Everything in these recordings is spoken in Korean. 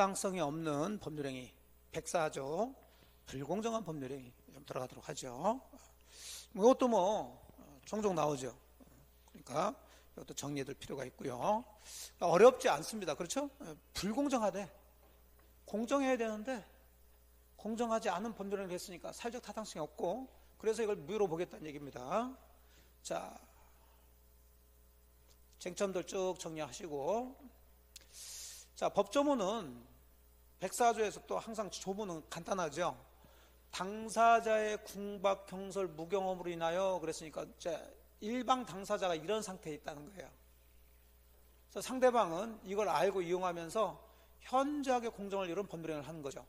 타당성이 없는 법률행위, 백사조, 불공정한 법률행위 좀 들어가도록 하죠. 뭐 이것도 뭐 종종 나오죠. 그러니까 이것도 정리해둘 필요가 있고요. 어렵지 않습니다. 그렇죠? 불공정하대. 공정해야 되는데 공정하지 않은 법률행위를 했으니까 사회적 타당성이 없고 그래서 이걸 무효로 보겠다는 얘기입니다. 자, 쟁점들 쭉 정리하시고 자, 법조문은 백사조에서 또 항상 조문은 간단하죠. 당사자의 궁박, 경솔, 무경험으로 인하여 그랬으니까 이제 일방 당사자가 이런 상태에 있다는 거예요. 그래서 상대방은 이걸 알고 이용하면서 현저하게 공정을 이룬 법률행위를 하는 거죠.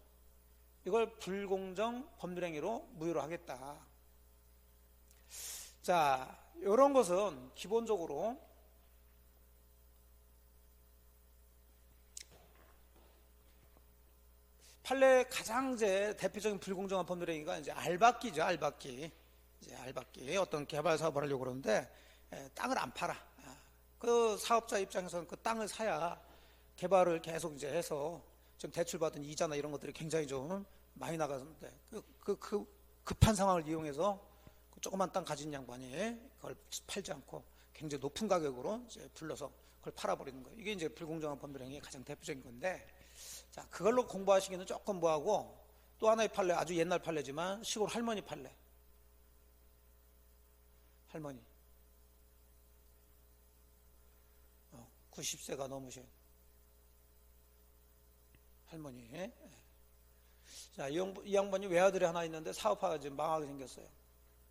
이걸 불공정 법률행위로 무효로 하겠다. 자, 이런 것은 기본적으로 판례 가장 제 대표적인 불공정한 법률행위가 이제 알박기죠, 알박기. 이제 알박기. 어떤 개발 사업을 하려고 그러는데 에, 땅을 안 팔아. 아, 그 사업자 입장에서는 그 땅을 사야 개발을 계속 이제 해서 지금 대출받은 이자나 이런 것들이 굉장히 좀 많이 나가는데 그, 그, 그 급한 상황을 이용해서 그 조그만 땅 가진 양반이 그걸 팔지 않고 굉장히 높은 가격으로 이제 불러서 그걸 팔아버리는 거예요. 이게 이제 불공정한 법률 행위의 가장 대표적인 건데 자, 그걸로 공부하시기는 조금 뭐하고 또 하나의 판례, 아주 옛날 판례지만 시골 할머니 판례. 할머니. 어, 90세가 넘으신 할머니. 예. 자, 이, 양, 이 양반이 외아들이 하나 있는데 사업하가 지금 망하게 생겼어요.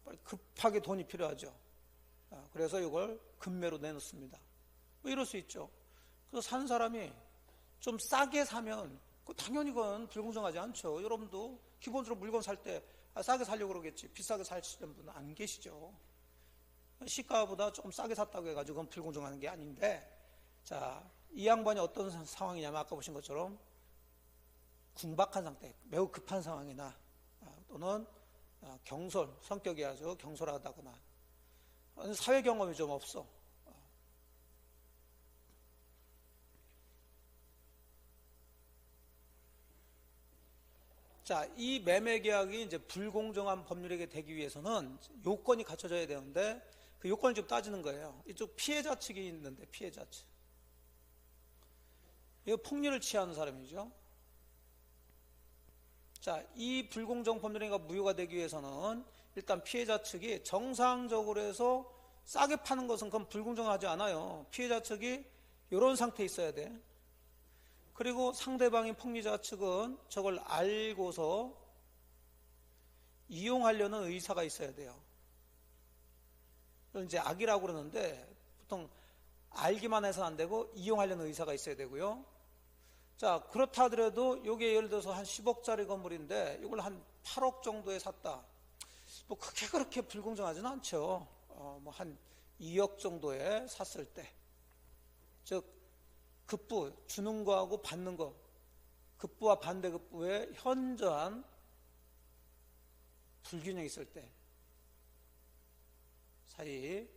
빨리 급하게 돈이 필요하죠. 아, 그래서 이걸 금매로 내놓습니다. 뭐 이럴 수 있죠. 그래서 산 사람이 좀 싸게 사면 그 당연히 그건 불공정하지 않죠. 여러분도 기본적으로 물건 살때 아, 싸게 살려고 그러겠지. 비싸게 사시는 분은 안 계시죠. 시가보다 조금 싸게 샀다고 해가지고 그건 불공정한 게 아닌데 자, 이 양반이 어떤 상황이냐면 아까 보신 것처럼 궁박한 상태, 매우 급한 상황이나 아, 또는 아, 경솔, 성격이 아주 경솔하다거나 사회 경험이 좀 없어. 자, 이 매매 계약이 이제 불공정한 법률에게 되기 위해서는 요건이 갖춰져야 되는데 그 요건을 좀 따지는 거예요. 이쪽 피해자 측이 있는데 피해자 측. 이거 폭리를 취하는 사람이죠. 자, 이 불공정 법률행위가 무효가 되기 위해서는 일단 피해자 측이 정상적으로 해서 싸게 파는 것은 그건 불공정하지 않아요. 피해자 측이 이런 상태에 있어야 돼. 그리고 상대방인 폭리자 측은 저걸 알고서 이용하려는 의사가 있어야 돼요. 이제 악이라고 그러는데 보통 알기만 해서는 안 되고 이용하려는 의사가 있어야 되고요. 자, 그렇다 하더라도 이게 예를 들어서 한 10억짜리 건물인데 이걸 한 8억 정도에 샀다. 뭐 그게 그렇게 불공정하지는 않죠. 어, 뭐 한 2억 정도에 샀을 때. 즉, 급부 주는 거하고 받는 거. 급부와 반대급부의 현저한 불균형이 있을 때 사이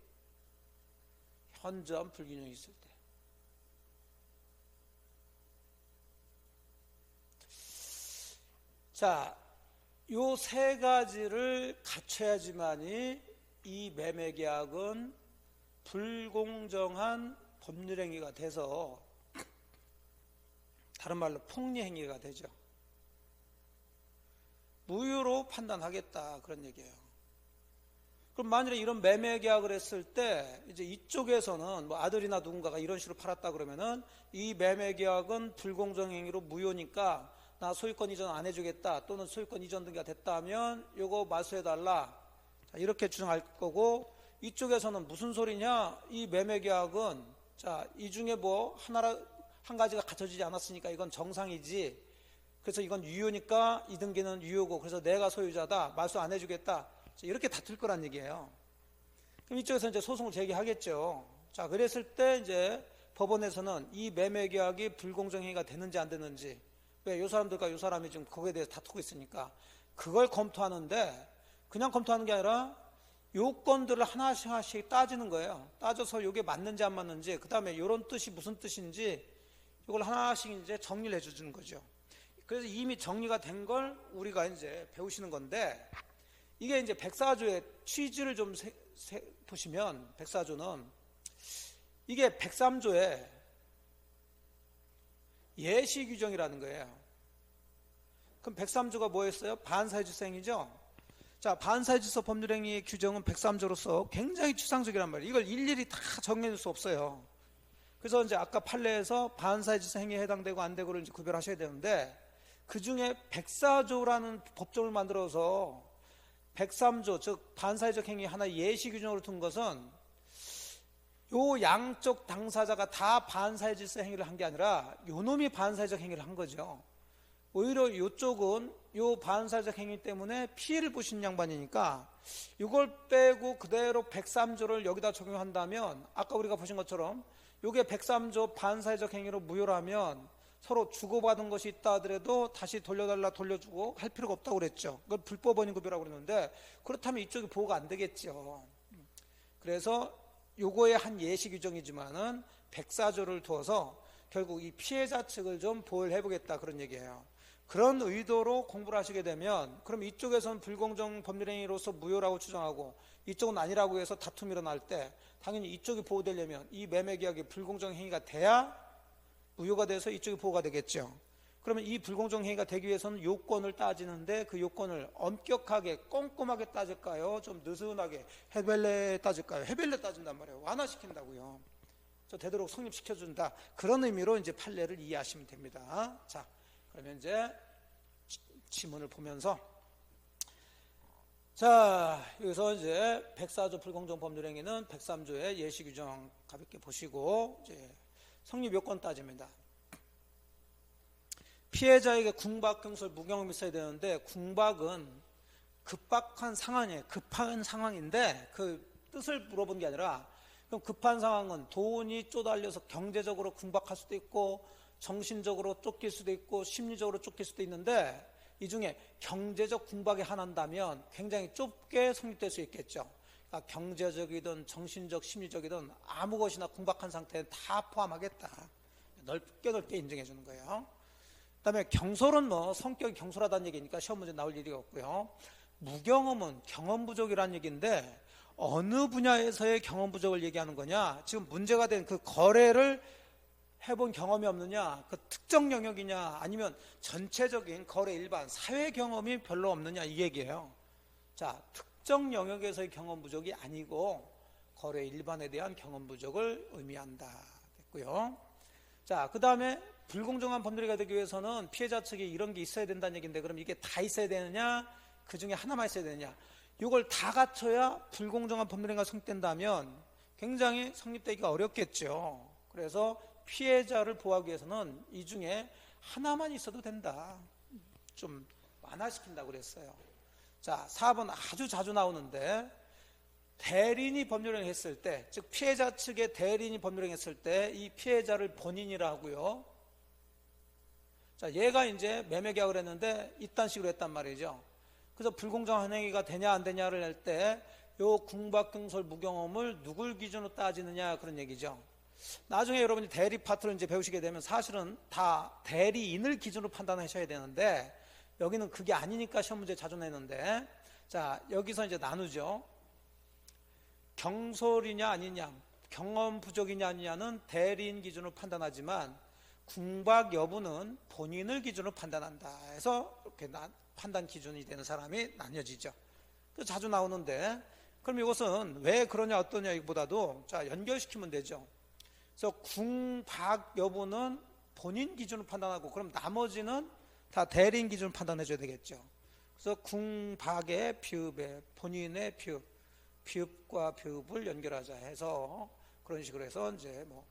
현저한 불균형이 있을 때. 자, 요 세 가지를 갖춰야지만이 이 매매 계약은 불공정한 법률 행위가 돼서 다른 말로 폭리 행위가 되죠. 무효로 판단하겠다 그런 얘기예요. 그럼 만일에 이런 매매 계약을 했을 때 이제 이쪽에서는 뭐 아들이나 누군가가 이런 식으로 팔았다 그러면은 이 매매 계약은 불공정 행위로 무효니까 나 소유권 이전 안 해주겠다 또는 소유권 이전 등기가 됐다 하면 요거 마수해 달라 이렇게 주장할 거고 이쪽에서는 무슨 소리냐 이 매매 계약은 자 이 중에 뭐 하나라 한 가지가 갖춰지지 않았으니까 이건 정상이지. 그래서 이건 유효니까 이 등기는 유효고 그래서 내가 소유자다. 말소 안 해주겠다. 이렇게 다툴 거란 얘기예요. 그럼 이쪽에서 이제 소송을 제기하겠죠. 자, 그랬을 때 이제 법원에서는 이 매매 계약이 불공정 행위가 되는지 안 되는지 왜이 사람들과 이 사람이 지금 거기에 대해서 다투고 있으니까 그걸 검토하는데 그냥 검토하는 게 아니라 요건들을 하나씩 하나씩 따지는 거예요. 따져서 이게 맞는지 안 맞는지 그 다음에 이런 뜻이 무슨 뜻인지 이걸 하나씩 이제 정리를 해주는 거죠. 그래서 이미 정리가 된 걸 우리가 이제 배우시는 건데 이게 이제 백사조의 취지를 좀 세- 세- 보시면 백사조는 이게 백삼조의 예시 규정이라는 거예요. 그럼 백삼조가 뭐였어요? 반사회주생이죠. 자, 반사회주서 법률행위의 규정은 백삼조로서 굉장히 추상적이란 말이에요. 이걸 일일이 다 정리할 수 없어요. 그래서 이제 아까 판례에서 반사회주서 행위에 해당되고 안 되고를 이제 구별하셔야 되는데 그 중에 백사조라는 법정을 만들어서 백삼조 즉 반사회적 행위 하나 예시 규정으로 둔 것은 요 양쪽 당사자가 다 반사회질서 행위를 한 게 아니라 요 놈이 반사회적 행위를 한 거죠. 오히려 요쪽은 요 반사회적 행위 때문에 피해를 보신 양반이니까 이걸 빼고 그대로 103조를 여기다 적용한다면 아까 우리가 보신 것처럼 요게 103조 반사회적 행위로 무효라면 서로 주고받은 것이 있다 하더라도 다시 돌려달라 돌려주고 할 필요가 없다고 그랬죠. 그걸 불법 원인급여라고 그러는데 그렇다면 이쪽이 보호가 안 되겠죠. 그래서 요거의 한 예시 규정이지만은 백사조를 두어서 결국 이 피해자 측을 좀 보호를 해보겠다 그런 얘기예요. 그런 의도로 공부를 하시게 되면 그럼 이쪽에서는 불공정 법률 행위로서 무효라고 추정하고 이쪽은 아니라고 해서 다툼이 일어날 때 당연히 이쪽이 보호되려면 이 매매 계약이 불공정 행위가 돼야 무효가 돼서 이쪽이 보호가 되겠죠. 그러면 이 불공정 행위가 되기 위해서는 요건을 따지는데 그 요건을 엄격하게 꼼꼼하게 따질까요? 좀 느슨하게 해벨레 따질까요? 해벨레 따진단 말이에요. 완화시킨다고요. 저 되도록 성립시켜 준다. 그런 의미로 이제 판례를 이해하시면 됩니다. 자, 그러면 이제 지- 지문을 보면서 자, 여기서 이제 104조 불공정 법률행위는 103조의 예시 규정 가볍게 보시고 이제 성립 요건 따집니다. 피해자에게 궁박, 경솔, 무경험이 있어야 되는데 궁박은 급박한 상황이에요. 급한 상황인데 그 뜻을 물어본 게 아니라 그럼 급한 상황은 돈이 쪼달려서 경제적으로 궁박할 수도 있고 정신적으로 쫓길 수도 있고 심리적으로 쫓길 수도 있는데 이 중에 경제적 궁박이 하나인다면 굉장히 좁게 성립될 수 있겠죠. 그러니까 경제적이든 정신적, 심리적이든 아무 것이나 궁박한 상태는 다 포함하겠다. 넓게 넓게 인정해 주는 거예요. 그다음에 경솔은 뭐 성격이 경솔하다는 얘기니까 시험 문제 나올 일이 없고요. 무경험은 경험 부족이라는 얘기인데 어느 분야에서의 경험 부족을 얘기하는 거냐? 지금 문제가 된 그 거래를 해본 경험이 없느냐? 그 특정 영역이냐? 아니면 전체적인 거래 일반 사회 경험이 별로 없느냐? 이 얘기예요. 자, 특정 영역에서의 경험 부족이 아니고 거래 일반에 대한 경험 부족을 의미한다. 됐고요. 자, 그 다음에 불공정한 법률이가 되기 위해서는 피해자 측에 이런 게 있어야 된다는 얘기인데 그럼 이게 다 있어야 되느냐? 그 중에 하나만 있어야 되느냐? 이걸 다 갖춰야 불공정한 법률행위가 성립된다면 굉장히 성립되기가 어렵겠죠. 그래서 피해자를 보호하기 위해서는 이 중에 하나만 있어도 된다. 좀 완화시킨다고 그랬어요. 자, 4번 아주 자주 나오는데 대리인이 법률행위 했을 때, 즉 피해자 측의 대리인이 법률행위 했을 때 이 피해자를 본인이라 하고요. 자, 얘가 이제 매매 계약을 했는데 이딴 식으로 했단 말이죠. 그래서 불공정한 행위가 되냐 안 되냐를 할 때 요 궁박경솔 무경험을 누굴 기준으로 따지느냐 그런 얘기죠. 나중에 여러분이 대리 파트를 이제 배우시게 되면 사실은 다 대리인을 기준으로 판단하셔야 되는데 여기는 그게 아니니까 시험 문제 자주 내는데 자 여기서 이제 나누죠. 경솔이냐 아니냐 경험 부족이냐 아니냐는 대리인 기준으로 판단하지만 궁박 여부는 본인을 기준으로 판단한다 해서 이렇게 나- 판단 기준이 되는 사람이 나뉘어지죠. 그 자주 나오는데 그럼 이것은 왜 그러냐 어떠냐 이보다도 자 연결시키면 되죠. 그래서 궁박 여부는 본인 기준으로 판단하고 그럼 나머지는 다 대리인 기준으로 판단해 줘야 되겠죠. 그래서 궁박의 비읍에 본인의 비읍, 비읍과 비읍을 연결하자 해서 그런 식으로 해서 이제 뭐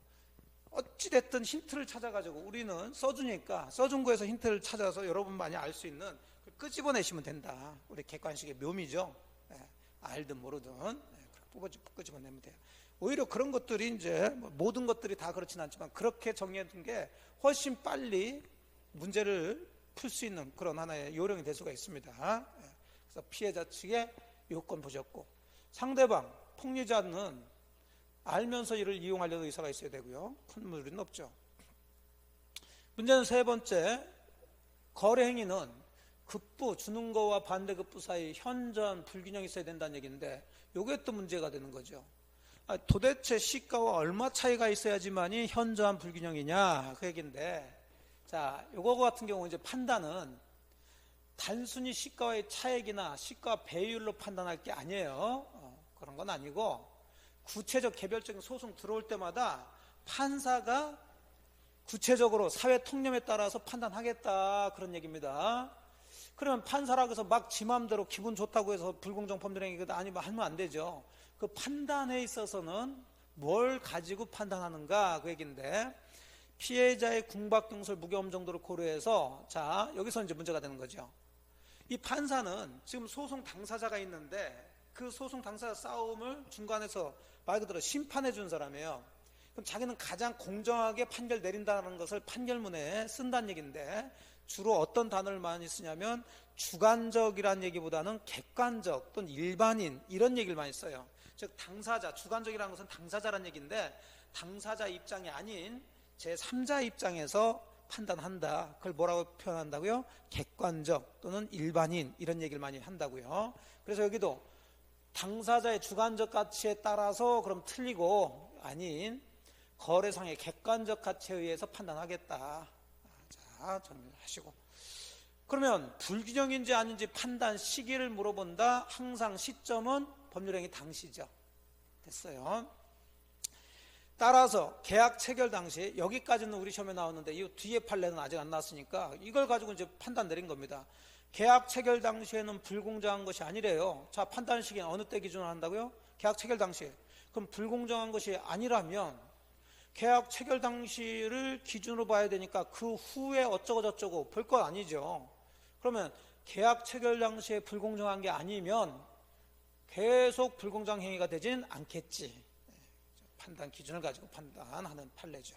어찌됐든 힌트를 찾아가지고 우리는 써주니까 써준 거에서 힌트를 찾아서 여러분 많이 알 수 있는 그걸 끄집어내시면 된다. 우리 객관식의 묘미죠. 예, 알든 모르든 예, 뽑아 끄집어내면 돼요. 오히려 그런 것들이 이제 뭐 모든 것들이 다 그렇지는 않지만 그렇게 정리해둔 게 훨씬 빨리 문제를 풀 수 있는 그런 하나의 요령이 될 수가 있습니다. 예, 그래서 피해자 측의 요건 보셨고 상대방 폭리자는 알면서 이를 이용하려는 의사가 있어야 되고요. 큰 무리는 없죠. 문제는 세 번째, 거래 행위는 급부, 주는 거와 반대 급부 사이 현저한 불균형이 있어야 된다는 얘기인데, 요게 또 문제가 되는 거죠. 아, 도대체 시가와 얼마 차이가 있어야지만이 현저한 불균형이냐, 그 얘기인데, 자, 요거 같은 경우 이제 판단은 단순히 시가와의 차액이나 시가 배율로 판단할 게 아니에요. 어, 그런 건 아니고, 구체적 개별적인 소송 들어올 때마다 판사가 구체적으로 사회 통념에 따라서 판단하겠다 그런 얘기입니다. 그러면 판사라고 해서 막 지 맘대로 기분 좋다고 해서 불공정 범죄행위가 아니면 하면 안 되죠. 그 판단에 있어서는 뭘 가지고 판단하는가 그 얘기인데 피해자의 궁박경솔 무게험 정도를 고려해서 자 여기서 이제 문제가 되는 거죠. 이 판사는 지금 소송 당사자가 있는데 그 소송 당사자 싸움을 중간에서 말 그대로 심판해 준 사람이에요. 그럼 자기는 가장 공정하게 판결 내린다는 것을 판결문에 쓴다는 얘기인데 주로 어떤 단어를 많이 쓰냐면 주관적이라는 얘기보다는 객관적 또는 일반인 이런 얘기를 많이 써요. 즉 당사자, 주관적이라는 것은 당사자라는 얘기인데 당사자 입장이 아닌 제3자 입장에서 판단한다. 그걸 뭐라고 표현한다고요? 객관적 또는 일반인 이런 얘기를 많이 한다고요. 그래서 여기도 당사자의 주관적 가치에 따라서 그럼 틀리고 아닌 거래상의 객관적 가치에 의해서 판단하겠다. 자, 정리하시고. 그러면 불균형인지 아닌지 판단 시기를 물어본다. 항상 시점은 법률행위 당시죠. 됐어요. 따라서 계약 체결 당시 여기까지는 우리 시험에 나왔는데 이 뒤에 판례는 아직 안 나왔으니까 이걸 가지고 이제 판단 내린 겁니다. 계약 체결 당시에는 불공정한 것이 아니래요. 자, 판단 시기는 어느 때 기준으로 한다고요? 계약 체결 당시에. 그럼 불공정한 것이 아니라면 계약 체결 당시를 기준으로 봐야 되니까 그 후에 어쩌고 저쩌고 볼것 아니죠. 그러면 계약 체결 당시에 불공정한 게 아니면 계속 불공정 행위가 되진 않겠지. 판단 기준을 가지고 판단하는 판례죠.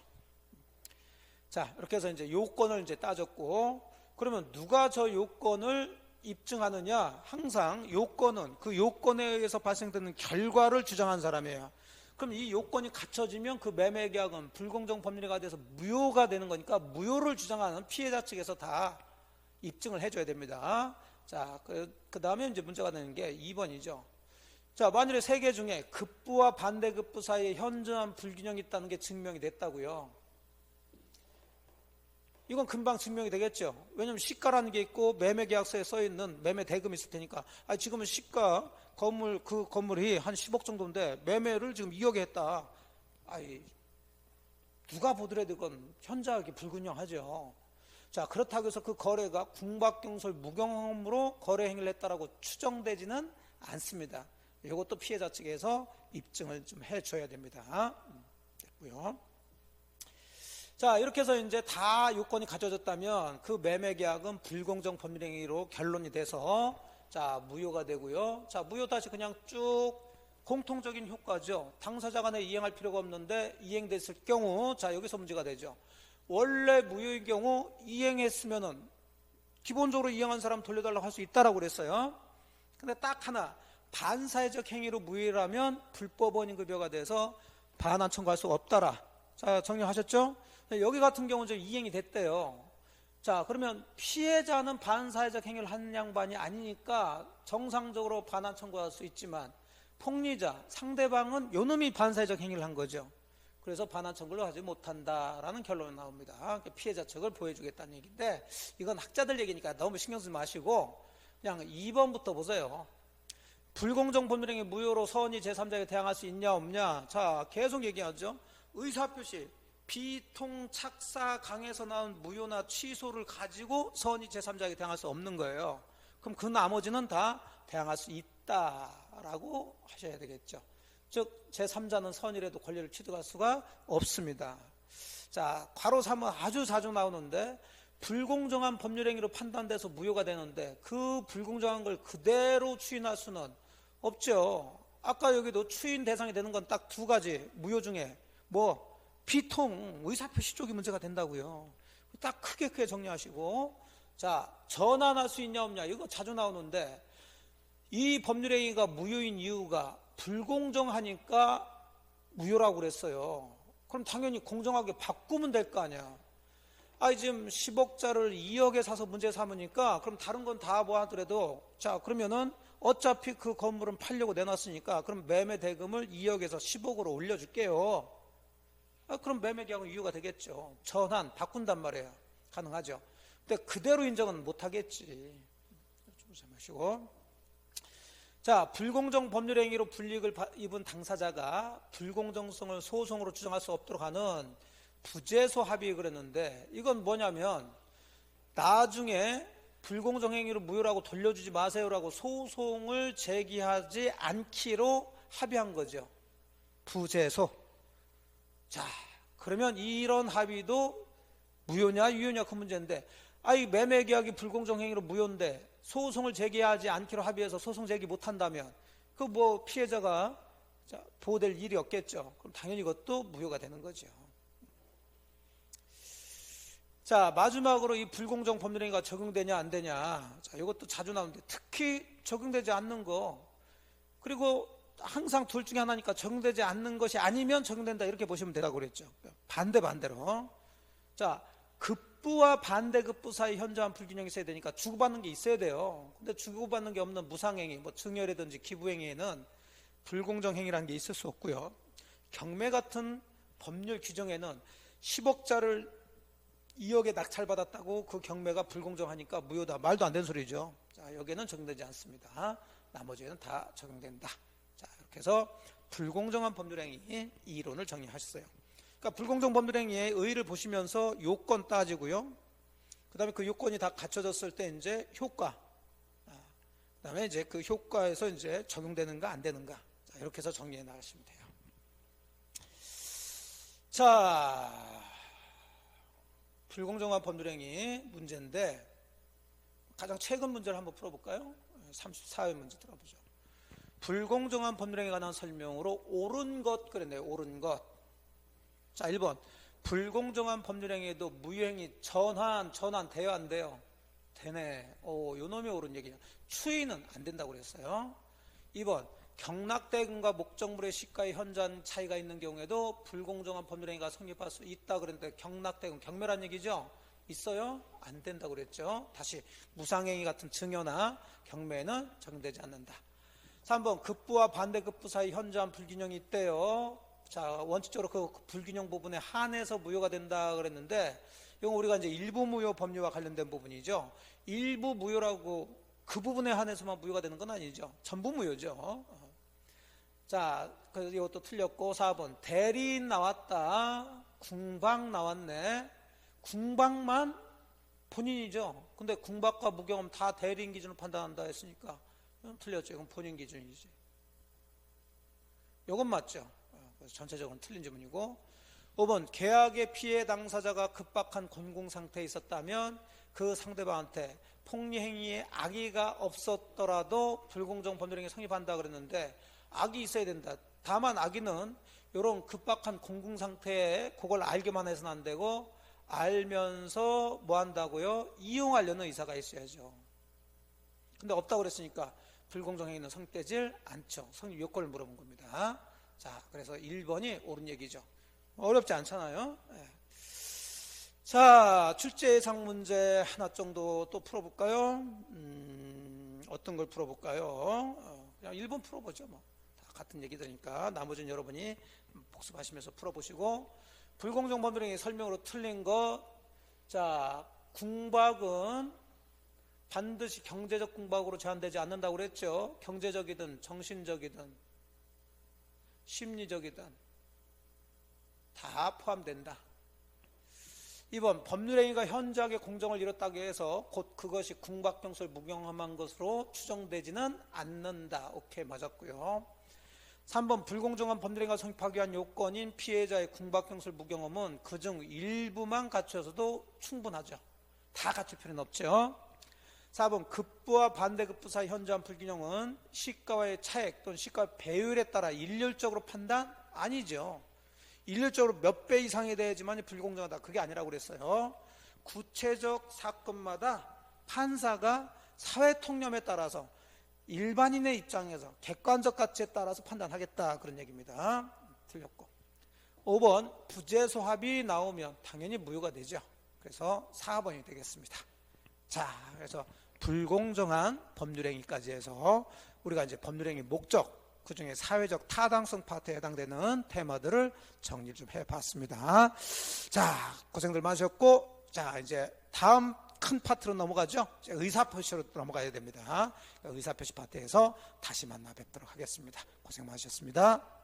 자, 이렇게 해서 이제 요건을 이제 따졌고 그러면 누가 저 요건을 입증하느냐? 항상 요건은 그 요건에 의해서 발생되는 결과를 주장한 사람이에요. 그럼 이 요건이 갖춰지면 그 매매 계약은 불공정 법률가 돼서 무효가 되는 거니까 무효를 주장하는 피해자 측에서 다 입증을 해줘야 됩니다. 자, 그, 그 다음에 이제 문제가 되는 게 2번이죠. 자, 만일에 세 개 중에 급부와 반대급부 사이에 현저한 불균형이 있다는 게 증명이 됐다고요. 이건 금방 증명이 되겠죠. 왜냐하면 시가라는 게 있고 매매 계약서에 써 있는 매매 대금이 있을 테니까. 아 지금은 시가 건물 그 건물이 한 10억 정도인데 매매를 지금 2억에 했다. 아이 누가 보더라도 이건 현저하게 불균형하죠. 자 그렇다고 해서 그 거래가 궁박경솔 무경험으로 거래 행위를 했다라고 추정되지는 않습니다. 이것도 피해자 측에서 입증을 좀 해줘야 됩니다. 음, 됐고요. 자, 이렇게 해서 이제 다 요건이 갖춰졌다면 그 매매 계약은 불공정 법률행위로 결론이 돼서 자, 무효가 되고요. 자, 무효 다시 그냥 쭉 공통적인 효과죠. 당사자 간에 이행할 필요가 없는데 이행됐을 경우 자, 여기서 문제가 되죠. 원래 무효인 경우 이행했으면은 기본적으로 이행한 사람 돌려달라고 할 수 있다라고 그랬어요. 근데 딱 하나 반사회적 행위로 무효라면 불법 원인 급여가 돼서 반환 청구할 수 없다라. 자, 정리하셨죠? 여기 같은 경우는 좀 이행이 됐대요. 자, 그러면 피해자는 반사회적 행위를 한 양반이 아니니까 정상적으로 반환 청구할 수 있지만 폭리자, 상대방은 요놈이 반사회적 행위를 한 거죠. 그래서 반환 청구를 하지 못한다라는 결론이 나옵니다. 그러니까 피해자 측을 보여주겠다는 얘기인데 이건 학자들 얘기니까 너무 신경 쓰지 마시고 그냥 2번부터 보세요. 불공정 법률행위 무효로 서원이 제3자에게 대항할 수 있냐 없냐. 자, 계속 얘기하죠. 의사 표시 비통 착사 강에서 나온 무효나 취소를 가지고 선이 제3자에게 대항할 수 없는 거예요. 그럼 그 나머지는 다 대항할 수 있다라고 하셔야 되겠죠. 즉 제3자는 선이라도 권리를 취득할 수가 없습니다. 자, 과로 3은 아주 자주 나오는데 불공정한 법률 행위로 판단돼서 무효가 되는데 그 불공정한 걸 그대로 추인할 수는 없죠. 아까 여기도 추인 대상이 되는 건 딱 두 가지 무효 중에 뭐 비통 의사표시 쪽이 문제가 된다고요. 딱 크게 크게 정리하시고 자 전환할 수 있냐 없냐 이거 자주 나오는데 이 법률행위가 무효인 이유가 불공정하니까 무효라고 그랬어요. 그럼 당연히 공정하게 바꾸면 될 거 아니야. 아, 지금 10억짜리를 2억에 사서 문제 삼으니까 그럼 다른 건 다 뭐 하더라도 자, 그러면은 어차피 그 건물은 팔려고 내놨으니까 그럼 매매 대금을 2억에서 10억으로 올려줄게요. 아, 그럼 매매 계약은 이유가 되겠죠. 전환, 바꾼단 말이에요. 가능하죠. 근데 그대로 인정은 못 하겠지. 좀 마시고. 자, 불공정 법률 행위로 불이익을 바- 입은 당사자가 불공정성을 소송으로 주장할 수 없도록 하는 부재소 합의 그랬는데 이건 뭐냐면 나중에 불공정 행위로 무효라고 돌려주지 마세요라고 소송을 제기하지 않기로 합의한 거죠. 부재소. 자, 그러면 이런 합의도 무효냐 유효냐 그 문제인데 아이 매매 계약이 불공정 행위로 무효인데 소송을 제기하지 않기로 합의해서 소송 제기 못 한다면 그 뭐 피해자가 자, 보호될 일이 없겠죠. 그럼 당연히 이것도 무효가 되는 거죠. 자, 마지막으로 이 불공정 법률행위가 적용되냐 안 되냐. 자, 이것도 자주 나오는데 특히 적용되지 않는 거. 그리고 항상 둘 중에 하나니까 적용되지 않는 것이 아니면 적용된다 이렇게 보시면 되라고 그랬죠. 반대 반대로. 자, 급부와 반대급부 사이 현저한 불균형이 있어야 되니까 주고받는 게 있어야 돼요. 근데 주고받는 게 없는 무상행위, 뭐 증여라든지 기부행위에는 불공정행위라는 게 있을 수 없고요. 경매 같은 법률 규정에는 10억짜리를 2억에 낙찰받았다고 그 경매가 불공정하니까 무효다. 말도 안 되는 소리죠. 자, 여기에는 적용되지 않습니다. 나머지에는 다 적용된다. 해서 불공정한 법률행위 이 이론을 정리하셨어요. 그러니까 불공정 법률행위의 의의를 보시면서 요건 따지고요. 그 다음에 그 요건이 다 갖춰졌을 때 이제 효과. 아, 그다음에 이제 그 효과에서 이제 적용되는가 안 되는가. 자, 이렇게 해서 정리해 나가시면 돼요. 자, 불공정한 법률행위 문제인데 가장 최근 문제를 한번 풀어볼까요? 34회 문제 들어보죠. 불공정한 법률행위에 관한 설명으로 옳은 것 그랬네요. 옳은 것. 자, 1번. 불공정한 법률행위에도 무효행위 전환, 전환 돼요, 안 돼요? 되네. 오, 요 놈이 옳은 얘기냐. 추이는 안 된다고 그랬어요. 2번. 경락대금과 목적물의 시가의 현저한 차이가 있는 경우에도 불공정한 법률행위가 성립할 수 있다 그랬는데 경락대금 경멸한 얘기죠? 있어요? 안 된다고 그랬죠. 다시 무상행위 같은 증여나 경매는 적용되지 않는다. 3번 급부와 반대급부 사이 현저한 불균형이 있대요. 자, 원칙적으로 그 불균형 부분에 한해서 무효가 된다 그랬는데 이건 우리가 이제 일부 무효 법률과 관련된 부분이죠. 일부 무효라고 그 부분에 한해서만 무효가 되는 건 아니죠. 전부 무효죠. 자, 그래서 이것도 틀렸고 4번 대리인 나왔다. 궁박 나왔네. 궁박만 본인이죠. 근데 궁박과 무경험 다 대리인 기준으로 판단한다 했으니까 틀렸죠. 이건 본인 기준이지. 이건 맞죠. 어, 전체적으로는 틀린 지문이고 5번 계약의 피해 당사자가 급박한 곤궁 상태에 있었다면 그 상대방한테 폭리 행위에 악의가 없었더라도 불공정 법률행위 성립한다 그랬는데 악이 있어야 된다. 다만 악의는 이런 급박한 공궁 상태에 그걸 알기만 해서는 안 되고 알면서 뭐 한다고요? 이용하려는 의사가 있어야죠. 근데 없다고 그랬으니까 불공정 행위는 성립되질 않죠. 성립 요건을 물어본 겁니다. 자, 그래서 1번이 옳은 얘기죠. 어렵지 않잖아요. 예. 자, 출제 예상 문제 하나 정도 또 풀어볼까요? 음, 어떤 걸 풀어볼까요? 어, 그냥 1번 풀어보죠. 뭐. 다 같은 얘기들이니까 나머지는 여러분이 복습하시면서 풀어보시고 불공정 법률행위 설명으로 틀린 것. 자, 궁박은 반드시 경제적 궁박으로 제한되지 않는다고 그랬죠. 경제적이든 정신적이든 심리적이든 다 포함된다. 2번 법률행위가 현저하게 공정을 이뤘다고 해서 곧 그것이 궁박병설 무경험한 것으로 추정되지는 않는다. 오케이 맞았고요. 3번 불공정한 법률행위가 성립하기 위한 요건인 피해자의 궁박병설 무경험은 그중 일부만 갖춰서도 충분하죠. 다 갖출 필요는 없죠. 4번 급부와 반대급부 사이 현저한 불균형은 시가와의 차액 또는 시가 배율에 따라 일률적으로 판단 아니죠. 일률적으로 몇 배 이상에 대해야지만 불공정하다. 그게 아니라고 그랬어요. 구체적 사건마다 판사가 사회 통념에 따라서 일반인의 입장에서 객관적 가치에 따라서 판단하겠다. 그런 얘기입니다. 틀렸고. 5번 부재소 합이 나오면 당연히 무효가 되죠. 그래서 4번이 되겠습니다. 자, 그래서 불공정한 법률행위까지 해서 우리가 이제 법률행위 목적, 그 중에 사회적 타당성 파트에 해당되는 테마들을 정리를 좀 해봤습니다. 자, 고생들 많으셨고, 자, 이제 다음 큰 파트로 넘어가죠. 의사표시로 넘어가야 됩니다. 의사표시 파트에서 다시 만나 뵙도록 하겠습니다. 고생 많으셨습니다.